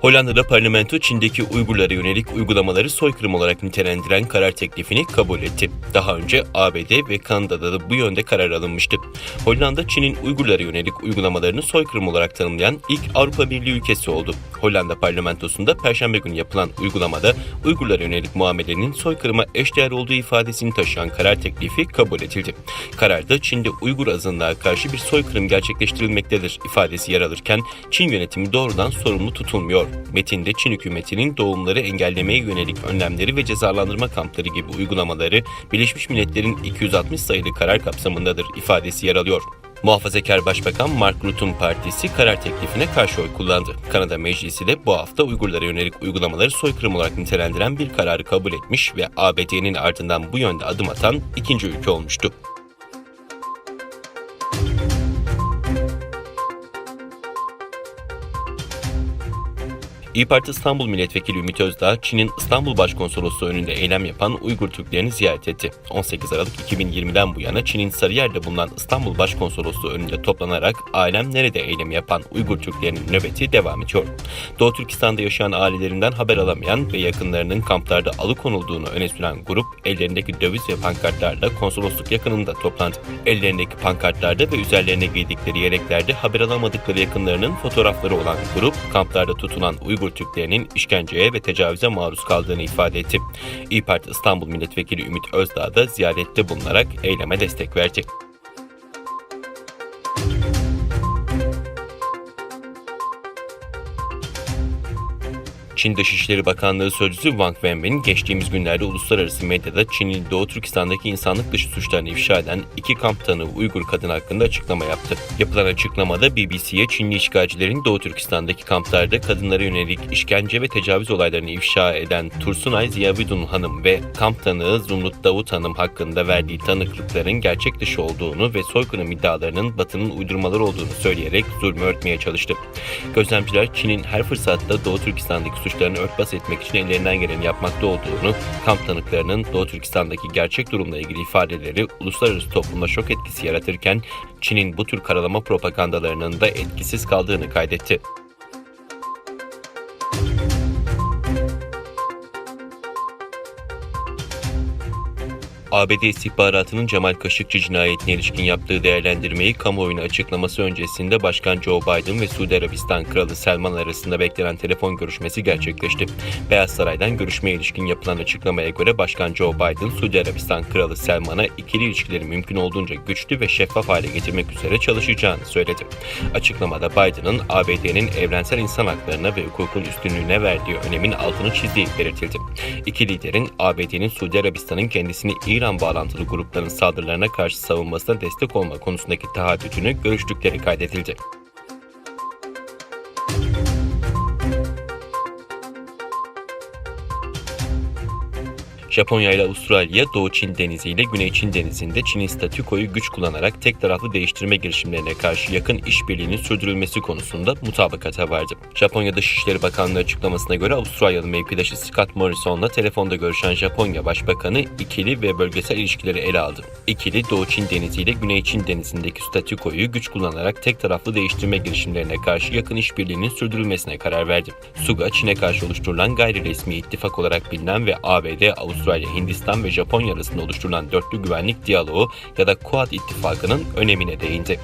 Hollanda'da parlamento Çin'deki Uygurlara yönelik uygulamaları soykırım olarak nitelendiren karar teklifini kabul etti. Daha önce ABD ve Kanada'da da bu yönde karar alınmıştı. Hollanda, Çin'in Uygurlara yönelik uygulamalarını soykırım olarak tanımlayan ilk Avrupa Birliği ülkesi oldu. Hollanda parlamentosunda Perşembe günü yapılan uygulamada Uygurlara yönelik muamelenin soykırıma eşdeğer olduğu ifadesini taşıyan karar teklifi kabul edildi. Kararda Çin'de Uygur azınlığa karşı bir soykırım gerçekleştirilmektedir ifadesi yer alırken Çin yönetimi doğrudan sorumlu tutulmuyor. Metinde Çin hükümetinin doğumları engellemeye yönelik önlemleri ve cezalandırma kampları gibi uygulamaları Birleşmiş Milletler'in 260 sayılı karar kapsamındadır ifadesi yer alıyor. Muhafazakar Başbakan Mark Rutte'un partisi karar teklifine karşı oy kullandı. Kanada Meclisi de bu hafta Uygurlara yönelik uygulamaları soykırım olarak nitelendiren bir kararı kabul etmiş ve ABD'nin ardından bu yönde adım atan ikinci ülke olmuştu. İyi Parti İstanbul Milletvekili Ümit Özdağ, Çin'in İstanbul Başkonsolosluğu önünde eylem yapan Uygur Türklerini ziyaret etti. 18 Aralık 2020'den bu yana Çin'in Sarıyer'de bulunan İstanbul Başkonsolosluğu önünde toplanarak Ailem Nerede eylemi yapan Uygur Türklerinin nöbeti devam ediyor. Doğu Türkistan'da yaşayan ailelerinden haber alamayan ve yakınlarının kamplarda alıkonulduğunu öne süren grup, ellerindeki döviz ve pankartlarla konsolosluk yakınında toplandı. Ellerindeki pankartlarda ve üzerlerine giydikleri yeleklerde haber alamadıkları yakınlarının fotoğrafları olan grup, kamplarda tutulan Uygur Türklerinin işkenceye ve tecavüze maruz kaldığını ifade etti. İyi Parti İstanbul Milletvekili Ümit Özdağ da ziyarette bulunarak eyleme destek verecek. Çin Dışişleri Bakanlığı Sözcüsü Wang Wenbin geçtiğimiz günlerde uluslararası medyada Çin'in Doğu Türkistan'daki insanlık dışı suçlarını ifşa eden iki kamp tanığı Uygur kadın hakkında açıklama yaptı. Yapılan açıklamada BBC'ye Çinli işgalcilerin Doğu Türkistan'daki kamplarda kadınlara yönelik işkence ve tecavüz olaylarını ifşa eden Tursunay Ziyavidun Hanım ve kamp tanığı Zumrut Davut Hanım hakkında verdiği tanıklıkların gerçek dışı olduğunu ve soykırım iddialarının Batı'nın uydurmaları olduğunu söyleyerek zulmü örtmeye çalıştı. Gözlemciler Çin'in her fırsatta Doğu Türkistan'daki suçlarını örtbas etmek için ellerinden geleni yapmakta olduğunu, kamp tanıklarının Doğu Türkistan'daki gerçek durumla ilgili ifadeleri uluslararası toplumda şok etkisi yaratırken Çin'in bu tür karalama propagandalarının da etkisiz kaldığını kaydetti. ABD istihbaratının Cemal Kaşıkçı cinayetine ilişkin yaptığı değerlendirmeyi kamuoyuna açıklaması öncesinde Başkan Joe Biden ve Suudi Arabistan Kralı Selman arasında beklenen telefon görüşmesi gerçekleşti. Beyaz Saray'dan görüşmeye ilişkin yapılan açıklamaya göre Başkan Joe Biden, Suudi Arabistan Kralı Selman'a ikili ilişkileri mümkün olduğunca güçlü ve şeffaf hale getirmek üzere çalışacağını söyledi. Açıklamada Biden'ın ABD'nin evrensel insan haklarına ve hukukun üstünlüğüne verdiği önemin altını çizdiği belirtildi. İki liderin ABD'nin Suudi Arabistan'ın kendisini İran bağlantılı grupların saldırılarına karşı savunmasına destek olma konusundaki taahhütünü görüştükleri kaydedildi. Japonya ile Avustralya Doğu Çin Denizi ile Güney Çin Denizi'nde Çin'in statükoyu güç kullanarak tek taraflı değiştirme girişimlerine karşı yakın işbirliğinin sürdürülmesi konusunda mutabakata vardı. Japonya Dışişleri Bakanlığı açıklamasına göre Avustralyalı mevkidaşı Scott Morrison'la telefonda görüşen Japonya Başbakanı ikili ve bölgesel ilişkileri ele aldı. İkili Doğu Çin Denizi ile Güney Çin Denizi'ndeki statükoyu güç kullanarak tek taraflı değiştirme girişimlerine karşı yakın işbirliğinin sürdürülmesine karar verdi. SUGA, Çin'e karşı oluşturulan gayri resmi ittifak olarak bilinen ve ABD, Avustralya Avustralya, Hindistan ve Japonya arasında oluşturulan dörtlü güvenlik diyaloğu ya da Quad ittifakının önemine değindi.